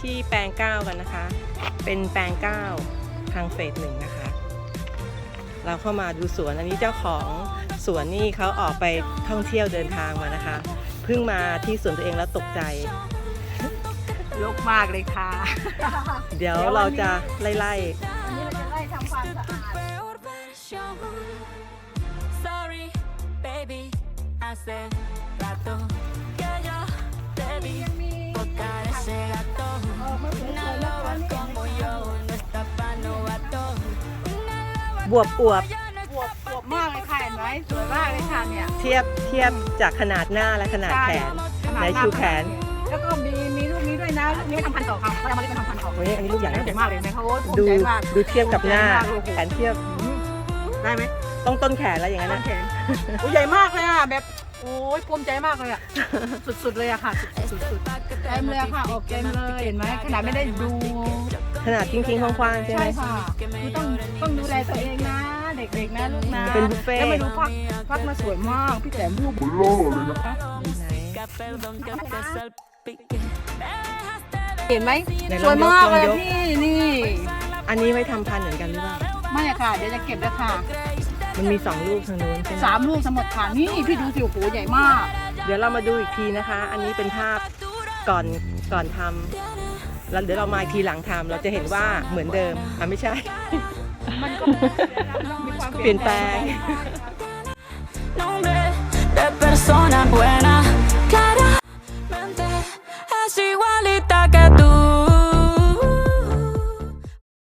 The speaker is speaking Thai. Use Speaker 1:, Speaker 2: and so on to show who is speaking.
Speaker 1: ที่แปลงเก้ากันนะคะ เป็นแปลงเก้าทางเฟสหนึ่งนะคะ เราเข้ามาดูสวน อันนี้เจ้าของสวนนี่เขาออกไปท่องเที่ยวเดินทางมานะคะ เพิ่งมาที่สวนตัวเองแล้วตกใจ
Speaker 2: ลกมากเลยค่ะ
Speaker 1: เดี๋ยวเราจะไล่
Speaker 2: อันนี้เราจะไล่ทำความสะอาด
Speaker 3: Peor versión. Sorry, baby. Hace rato tocar ese gato.
Speaker 2: ออกมาสวย
Speaker 3: Una
Speaker 2: ๆแล้ว
Speaker 3: loba
Speaker 2: นี่
Speaker 3: como yo no está pa' novato. Una loba
Speaker 1: ๆบวบอวบ
Speaker 3: yo no
Speaker 2: บวบบวบมากเลยค่ะเห็นไหมสวยมากเลยค่ะเนี่ย
Speaker 1: เทียบเทียบจากขนาดหน้าและขนาดแขน
Speaker 2: ขนาด
Speaker 1: ใน
Speaker 2: หา
Speaker 1: ชูแขน
Speaker 2: แล้วก็มีมีลูกนี้ด้วยนะลูกนี้ทำพันธุ์ต่อค่ะเขาจะมาเล่นทำพันธุ์ต่อ
Speaker 1: โอ้ยอันนี้ลูกใหญ่
Speaker 2: ใหญ่
Speaker 1: นะ
Speaker 2: มากเลยนะเขาภูมิ
Speaker 1: ดู
Speaker 2: ใจมาก
Speaker 1: ดูเทียบกับหน้า
Speaker 2: ภูมิใจมาก
Speaker 1: แขนเทียบ
Speaker 2: ได้ไหม
Speaker 1: ต้องต้นแขนแล้วอย่างนั้น
Speaker 2: ต้น
Speaker 1: นะ
Speaker 2: แขนโอ้ยใหญ่มากเลยอะแบบโอ้ยภูมิใจมากเลยอะสุดๆเลยอะค่ะสุดๆสุดๆเต็มเลยอะค่ะออกเต็มเลยเห็นไหมขนาดไม่ได้ดู
Speaker 1: ขนาดทิ้งๆคว้างๆใช่ไหม
Speaker 2: ใช่ค่ะคือต้องต้องดูแลตัวเองนะ เด็กๆนะลูกนะ
Speaker 1: เป็นบุฟเฟ่ต์
Speaker 2: แล้วมาดูพักพักมาสวยมากพี่แต้มรูป
Speaker 1: ไหน
Speaker 3: perdón que te salpique. Me dejaste
Speaker 2: เห็นไหม
Speaker 1: ไหนลอง
Speaker 2: สวยมากเลย
Speaker 1: ยก
Speaker 2: พี่นี่
Speaker 1: อันนี้ไว้ทำพันธุ์เหมือนกันหรือเปล่า
Speaker 2: ไม่อะค่ะเดี๋ยวจะเก็บแล้วค่ะ
Speaker 1: มันมีสองลูกทางนู้นใช่ไหม
Speaker 2: สามลูกทั้งหมดค่ะนี่พี่ดูสิโอ้โหใหญ่มาก
Speaker 1: เดี๋ยวเรามาดูอีกทีนะคะ อันนี้เป็นภาพก่อนก่อนทำแล้วเดี๋ยวเรามาอีกทีหลังทำเราจะเห็นว่าเหมือนเดิมอะไม่ใช่
Speaker 2: มันก็ มีความ
Speaker 1: เปลี่ยนแปลง